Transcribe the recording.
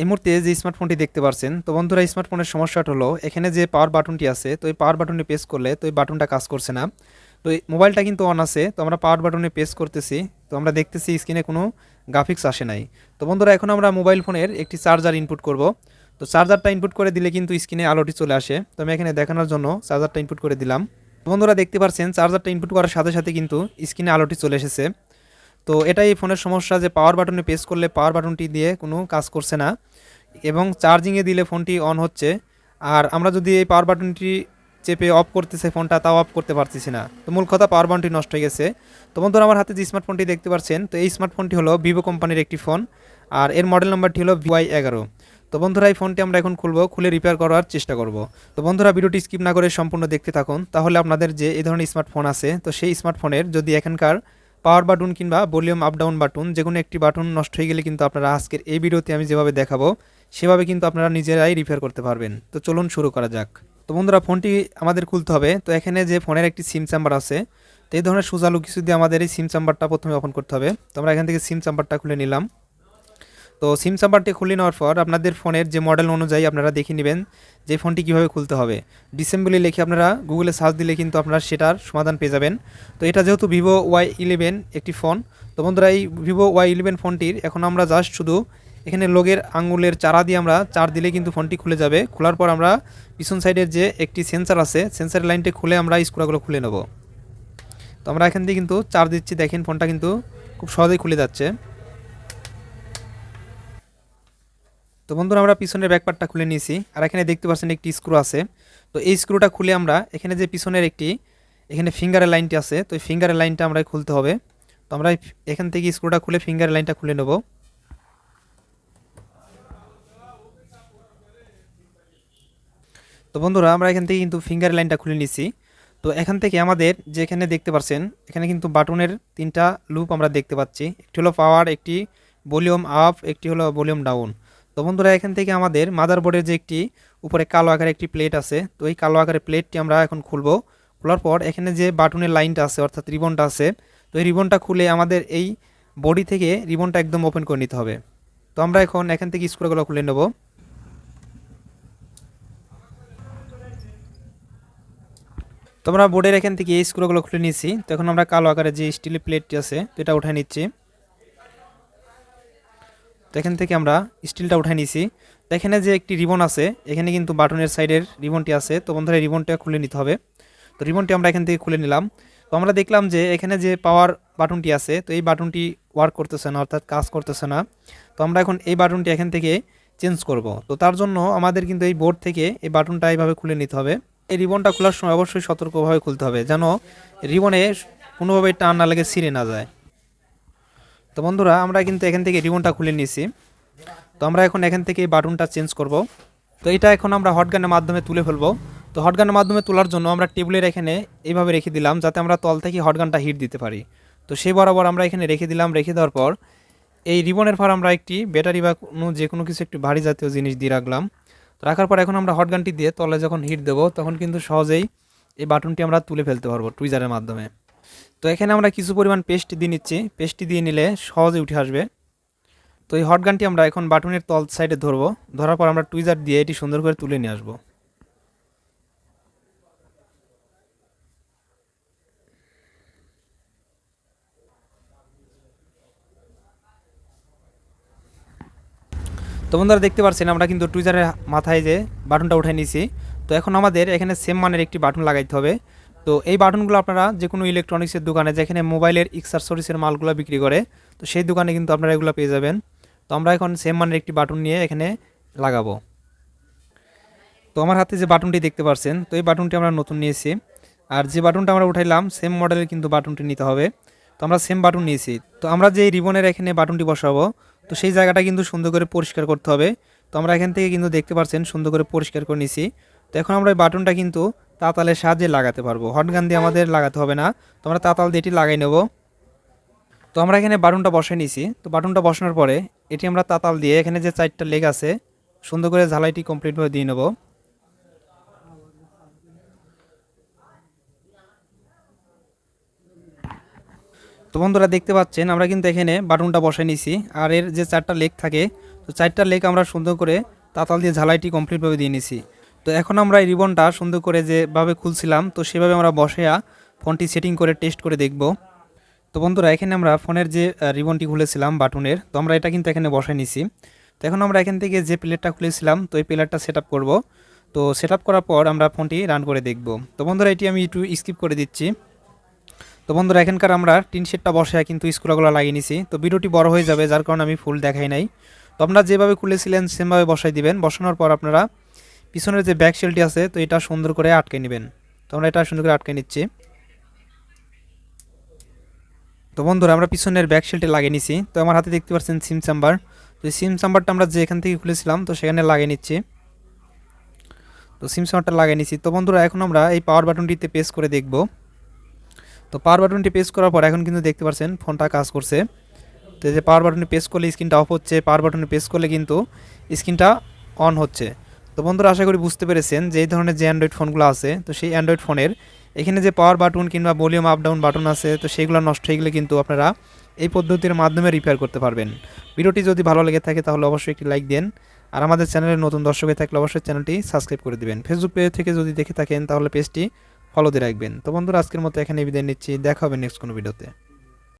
এই মুহূর্তে যে স্মার্টফোনটি দেখতে পাচ্ছেন তো বন্ধুরা স্মার্টফোনের সমস্যাটা হলো, এখানে যে পাওয়ার বাটনটি আছে, তো এই পাওয়ার বাটনে প্রেস করলে, তো এই বাটনটা কাজ করছে না। তো মোবাইলটা কিন্তু অন আছে, তো আমরা পাওয়ার বাটনে প্রেস করতেছি, তো আমরা দেখতেছি স্ক্রিনে কোনো গ্রাফিক্স আসে নাই। তো বন্ধুরা, এখন আমরা মোবাইল ফোনের একটি চার্জার ইনপুট করব। তো চার্জারটা ইনপুট করে দিলে কিন্তু স্ক্রিনে আলোটি চলে আসে। তো আমি এখানে দেখানোর জন্য চার্জারটা ইনপুট করে দিলাম। বন্ধুরা, দেখতে পাচ্ছেন চার্জারটা ইনপুট করার সাথে সাথে কিন্তু স্ক্রিনে আলোটি চলে এসেছে। তো এটাই ফোনের সমস্যা যে পাওয়ার বাটনে প্রেস করলে পাওয়ার বাটনটি দিয়ে কোনো কাজ করছে না এবং চার্জিংয়ে দিলে ফোনটি অন হচ্ছে। আর আমরা যদি এই পাওয়ার বাটনটি চেপে অফ করতেছে ফোনটা তাও অফ করতে পারতেছি না। তো মূল কথা পাওয়ার বাটনটি নষ্ট হয়ে গেছে। তো বন্ধুরা, আমার হাতে যে স্মার্টফোনটি দেখতে পাচ্ছেন, তো এই স্মার্টফোনটি হলো ভিভো কোম্পানির একটি ফোন আর এর মডেল নাম্বারটি হলো ভিওয়াই এগারো। তো বন্ধুরা, এই ফোনটি আমরা এখন খুলবো, খুলে রিপেয়ার করার চেষ্টা করব। তো বন্ধুরা, ভিডিওটি স্কিপ না করে সম্পূর্ণ দেখতে থাকুন। তাহলে আপনাদের যে এই ধরনের স্মার্টফোন আছে, তো সেই স্মার্টফোনের যদি এখানকার পাওয়ার বাটন কিংবা ভলিউম আপডাউন বাটন যে কোনো একটি বাটন নষ্ট হয়ে গেলে কিন্তু আপনারা আজকের এই ভিডিওতে আমি যেভাবে দেখাবো, সেভাবে কিন্তু আপনারা নিজেরাই রিপেয়ার করতে পারবেন। তো চলুন শুরু করা যাক। তো বন্ধুরা, ফোনটি আমাদের খুলতে হবে। তো এখানে যে ফোনের একটি সিম চাম্বার আছে, তো এই ধরনের সুজালু কিছু দিয়ে আমাদের এই সিম চাম্বারটা প্রথমে ওপেন করতে হবে। তো আমরা এখান থেকে সিম চাম্বারটা খুলে নিলাম। তো সিম চাম্বারটি খুলে নেওয়ার পর আপনাদের ফোনের যে মডেল অনুযায়ী আপনারা দেখে নেবেন যে ফোনটি কীভাবে খুলতে হবে। ডিসেম্বলি লিখে আপনারা গুগলে সার্চ দিলে কিন্তু আপনারা সেটার সমাধান পেয়ে যাবেন। তো এটা যেহেতু ভিভো ওয়াই ইলেভেন একটি ফোন তো বন্ধুরা এই ভিভো ওয়াই ইলেভেন ফোনটির এখন আমরা জাস্ট শুধু এখানে লোগের আঙ্গুলের চারা দিয়ে আমরা চার দিলে কিন্তু ফোনটি খুলে যাবে। খোলার পর আমরা পিছন সাইডের যে একটি সেন্সার আছে সেন্সারের লাইনটি খুলে আমরা স্ক্রুগুলো খুলে নেব। তো আমরা এখান থেকে কিন্তু চার দিচ্ছি। দেখেন ফোনটা কিন্তু খুব সহজেই খুলে যাচ্ছে। তো বন্ধুরা, আমরা পিছনের ব্যাকপার্টটা খুলে নিয়েছি। আর এখানে দেখতে পাচ্ছেন একটি স্ক্রু আছে। তো এই স্ক্রুটা খুলে আমরা এখানে যে পিছনের একটি, এখানে ফিঙ্গারের লাইনটি আছে, তো এই ফিঙ্গারের লাইনটা আমরা খুলতে হবে। তো আমরা এখান থেকে স্ক্রুটা খুলে ফিঙ্গারের লাইনটা খুলে নেব। তো বন্ধুরা, আমরা এখান থেকে কিন্তু ফিঙ্গার লাইনটা খুলে নিয়েছি। তো এখান থেকে আমাদের যে এখানে দেখতে পাচ্ছেন, এখানে কিন্তু বাটনের তিনটা লুপ আমরা দেখতে পাচ্ছি। একটি হলো পাওয়ার একটি ভলিউম আপ একটি হলো ভলিউম ডাউন তো বন্ধুরা, এখান থেকে আমাদের মাদারবোর্ডের যে একটি উপরে কালো আকারের একটি প্লেট আছে, তো এই কালো আকারের প্লেটটি আমরা এখন খুলবো। খোলার পর এখানে যে বাটনের লাইনটা আছে, অর্থাৎ রিবনটা আছে, তো এই রিবনটা খুলে আমাদের এই বডি থেকে রিবনটা একদম ওপেন করে নিতে হবে। তো আমরা এখন এখান থেকে স্ক্রুগুলো খুলে নেব। তো আমরা বোর্ডের এখান থেকে এই স্ক্রুগুলো খুলে নিয়েছি। তো এখন আমরা কালো আকারের যে স্টিলের প্লেটটি আছে এটা উঠায় নিচ্ছি। তো এখান থেকে আমরা স্টিলটা উঠায় নিয়েছি তো এখানে যে একটি রিবন আছে, এখানে কিন্তু বাটনের সাইডের রিবনটি আছে। তো বন্ধুরা রিবনটা খুলে নিতে হবে। তো রিবনটি আমরা এখান থেকে খুলে নিলাম। তো আমরা দেখলাম যে এখানে যে পাওয়ার বাটনটি আছে, তো এই বাটনটি ওয়ার্ক করতেছে না, অর্থাৎ কাজ করতেছে না। তো আমরা এখন এই বাটনটি এখান থেকে চেঞ্জ করব। তো তার জন্য আমাদের কিন্তু এই বোর্ড থেকে এই বাটনটা এইভাবে খুলে নিতে হবে। এই রিবনটা খোলার সময় অবশ্যই সতর্কভাবে খুলতে হবে, যেন রিবনে কোনোভাবে টান না লাগে ছিঁড়ে না যায়। তো বন্ধুরা, আমরা কিন্তু এখান থেকে রিবনটা খুলে নিয়েছি। তো আমরা এখন এখান থেকে বাটনটা চেঞ্জ করব। তো এটা এখন আমরা হটগানের মাধ্যমে তুলে ফেলব। তো হটগানের মাধ্যমে তোলার জন্য আমরা টেবিলের এখানে এইভাবে রেখে দিলাম, যাতে আমরা তল থেকে হটগানটা হিট দিতে পারি। তো সেই বরাবর আমরা এখানে রেখে দিলাম, রেখে দেওয়ার পর এই রিবনের পর আমরা একটি ব্যাটারি বা কোনো যে কোনো কিছু একটি ভারী জাতীয় জিনিস দিয়ে রাখলাম। তো রাখার পর এখন আমরা হটগানটি দিয়ে তলে যখন হিট দেবো, তখন কিন্তু সহজেই এই বাটনটি আমরা তুলে ফেলতে পারব টুইজারের মাধ্যমে। তো এখানে আমরা কিছু পরিমাণ পেস্ট দিয়ে নিচ্ছি। পেস্টটি দিয়ে নিলে সহজে উঠে আসবে। তো এই হটগানটি আমরা এখন বাটনের তল সাইডে ধরবো। ধরার পর আমরা টুইজার দিয়ে এটি সুন্দর করে তুলে নিয়ে আসব। তো বন্ধুরা দেখতে পাচ্ছেন, আমরা কিন্তু টুইজারের মাথায় যে বাটনটা উঠে নিয়েছি। তো এখন আমাদের এখানে সেম মানের একটি বাটন লাগাইতে হবে। তো এই বাটনগুলো আপনারা যে কোনো ইলেকট্রনিক্সের দোকানে, যেখানে মোবাইলের এক্সারসরিসের মালগুলো বিক্রি করে, তো সেই দোকানে কিন্তু আপনারা এগুলো পেয়ে যাবেন। তো আমরা এখন সেম মানের একটি বাটন নিয়ে এখানে লাগাবো। তো আমার হাতে যে বাটনটি দেখতে পাচ্ছেন তো এই বাটনটি আমরা নতুন নিয়েছি। আর যে বাটনটা আমরা উঠাইলাম সেম মডেলের কিন্তু বাটনটি নিতে হবে। তো আমরা সেম বাটন নিয়েছি। তো আমরা যে রিবনের এখানে বাটনটি বসাবো, তো সেই জায়গাটা কিন্তু সুন্দর করে পরিষ্কার করতে হবে। তো আমরা এখান থেকে কিন্তু দেখতে পাচ্ছেন সুন্দর করে পরিষ্কার করে নিয়েছি। তো এখন আমরা এই বাটনটা কিন্তু তাতালের সাহায্যে লাগাতে পারব। হটগান দিয়ে আমাদের লাগাতে হবে না। তো আমরা তাতাল দিয়ে এটি লাগাই নেব। তো আমরা এখানে বাটনটা বসাই নিয়েছি তো বাটনটা বসানোর পরে এটি আমরা তাতাল দিয়ে এখানে যে চারটা লেগ আছে, সুন্দর করে ঝালাইটি কমপ্লিটভাবে দিয়ে নেব। তো বন্ধুরা দেখতে পাচ্ছেন, আমরা কিন্তু এখানে বাটনটা বসাই নিয়েছি আর এর যে চারটা লেগ থাকে, তো চারটা লেগ আমরা সুন্দর করে তাতাল দিয়ে ঝালাইটি কমপ্লিটভাবে দিয়ে নিছি। তো এখন আমরা এই রিবনটা সুন্দর করে যেভাবে খুলছিলাম, তো সেভাবে আমরা বসেয়া ফোনটি সেটিং করে টেস্ট করে দেখব। তো বন্ধুরা, এখানে আমরা ফোনের যে রিবনটি খুলেছিলাম বাটনের, তো আমরা এটা কিন্তু এখানে বসাই নিছি। তো এখন আমরা এখান থেকে যে প্লেটটা খুলেছিলাম, তো এই প্লেটটা সেট আপ করব। তো সেট করার পর আমরা ফোনটি রান করে দেখব। তো বন্ধুরা, এটি আমি একটু স্কিপ করে দিচ্ছি। তো বন্ধুরা, এখানকার আমরা টিন শেডটা বসে কিন্তু স্ক্রুগুলো লাগিয়ে নিছি। তো ভিডিওটি বড় হয়ে যাবে, যার কারণে আমি ফুল দেখাই নাই। তো আপনারা যেভাবে খুলেছিলেন সেমভাবে বসাই দিবেন। বসানোর পর আপনারা পিছনের যে ব্যাক শেলটি আছে, তো এটা সুন্দর করে আটকে নেবেন। তো আমরা এটা সুন্দর করে আটকে নিচ্ছি। তো বন্ধুরা, আমরা পিছনের ব্যাক শেলটি লাগিয়ে নিছি। তো আমার হাতে দেখতে পাচ্ছেন সিম চাম্বার তো সিম চাম্বারটা আমরা যে এখান থেকে খুলেছিলাম, তো সেখানে লাগিয়ে নিচ্ছি। তো সিম চাম্বারটা লাগিয়ে নিচ্ছি তো বন্ধুরা, এখন আমরা এই পাওয়ার বাটনটিতে প্রেস করে দেখব। তো পাওয়ার বাটনটি প্রেস করার পর এখন কিন্তু দেখতে পাচ্ছেন ফোনটা কাজ করছে। তো যে পাওয়ার বাটনে প্রেস করলে স্ক্রিনটা অফ হচ্ছে। পাওয়ার বাটনে প্রেস করলে কিন্তু স্ক্রিনটা অন হচ্ছে। তো বন্ধুরা, আশা করি বুঝতে পেরেছেন যে এই ধরনের যে অ্যান্ড্রয়েড ফোনগুলো আছে, তো সেই অ্যান্ড্রয়েড ফোনের এখানে যে পাওয়ার বাটন কিংবা ভলিউম আপ ডাউন বাটন আছে, তো সেগুলো নষ্ট হয়ে গেলে কিন্তু আপনারা এই পদ্ধতির মাধ্যমে রিপেয়ার করতে পারবেন। ভিডিওটি যদি ভালো লেগে থাকে, তাহলে অবশ্যই একটি লাইক দেন। আর আমাদের চ্যানেলে নতুন দর্শক হয়ে থাকলে অবশ্যই চ্যানেলটি সাবস্ক্রাইব করে দেবেন। ফেসবুক পেজ থেকে যদি দেখে থাকেন, তাহলে পেজটি ফলো দিয়ে রাখবেন। তো বন্ধুরা, আজকের মতো এখানে বিদায় নিচ্ছি। দেখা হবে নেক্সট কোনো ভিডিওতে